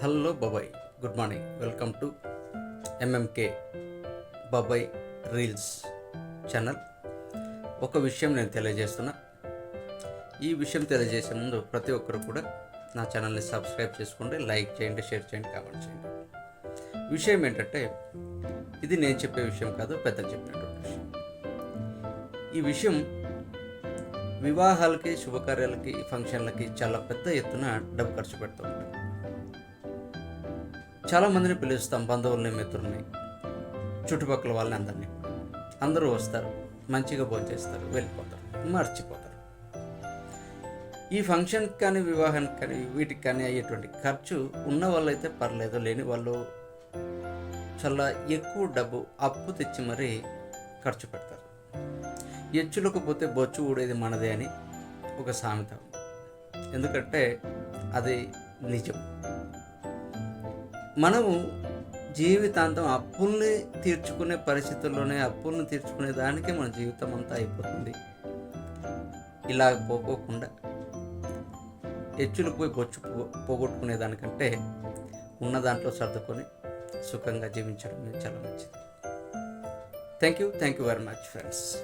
Hello బాబాయ్ good morning welcome to MMK Babai reels channel ఒక విషయం నేను తెలియజేస్తున్నా. ఈ విషయం తెలియజేసే ముందు ప్రతి ఒక్కరు కూడా నా ఛానల్ని సబ్స్క్రైబ్ చేసుకోండి లైక్ చేయండి షేర్ చేయండి కామెంట్ చేయండి. విషయం ఏంటంటే ఇది నేను చెప్పే విషయం కాదు పెద్దలు చెప్పినటువంటి విషయం. ఈ విషయం వివాహాలకి శుభకార్యాలకి ఫంక్షన్లకి చాలా పెద్ద ఎత్తున డబ్బు ఖర్చు పెడుతూ ఉంటాం చాలా మందిని పిలుస్తాం బంధువుల్ని మిత్రుల్ని చుట్టుపక్కల వాళ్ళని అందరినీ. అందరూ వస్తారు మంచిగా భోంచేస్తారు వెళ్ళిపోతారు మర్చిపోతారు. ఈ ఫంక్షన్కి కానీ వివాహానికి కానీ వీటికి కానీ అయ్యేటువంటి ఖర్చు ఉన్న వాళ్ళైతే పర్లేదు లేని వాళ్ళు చాలా ఎక్కువ డబ్బు అప్పు తెచ్చి మరీ ఖర్చు పెడతారు. ఎచ్చులకు పోతే బొచ్చు ఊడేది మనదే అని ఒక సామెత. ఎందుకంటే అది నిజం. మనము జీవితాంతం అప్పుల్ని తీర్చుకునే పరిస్థితుల్లోనే అప్పుల్ని తీర్చుకునే దానికే మన జీవితం అంతా అయిపోతుంది. ఇలా పోకోకుండా ఎచ్చులు పోయి బొచ్చు పోగొట్టుకునే దానికంటే ఉన్న దాంట్లో సర్దుకొని సుఖంగా జీవించడం చాలా మంచిది. Thank you thank you very much friends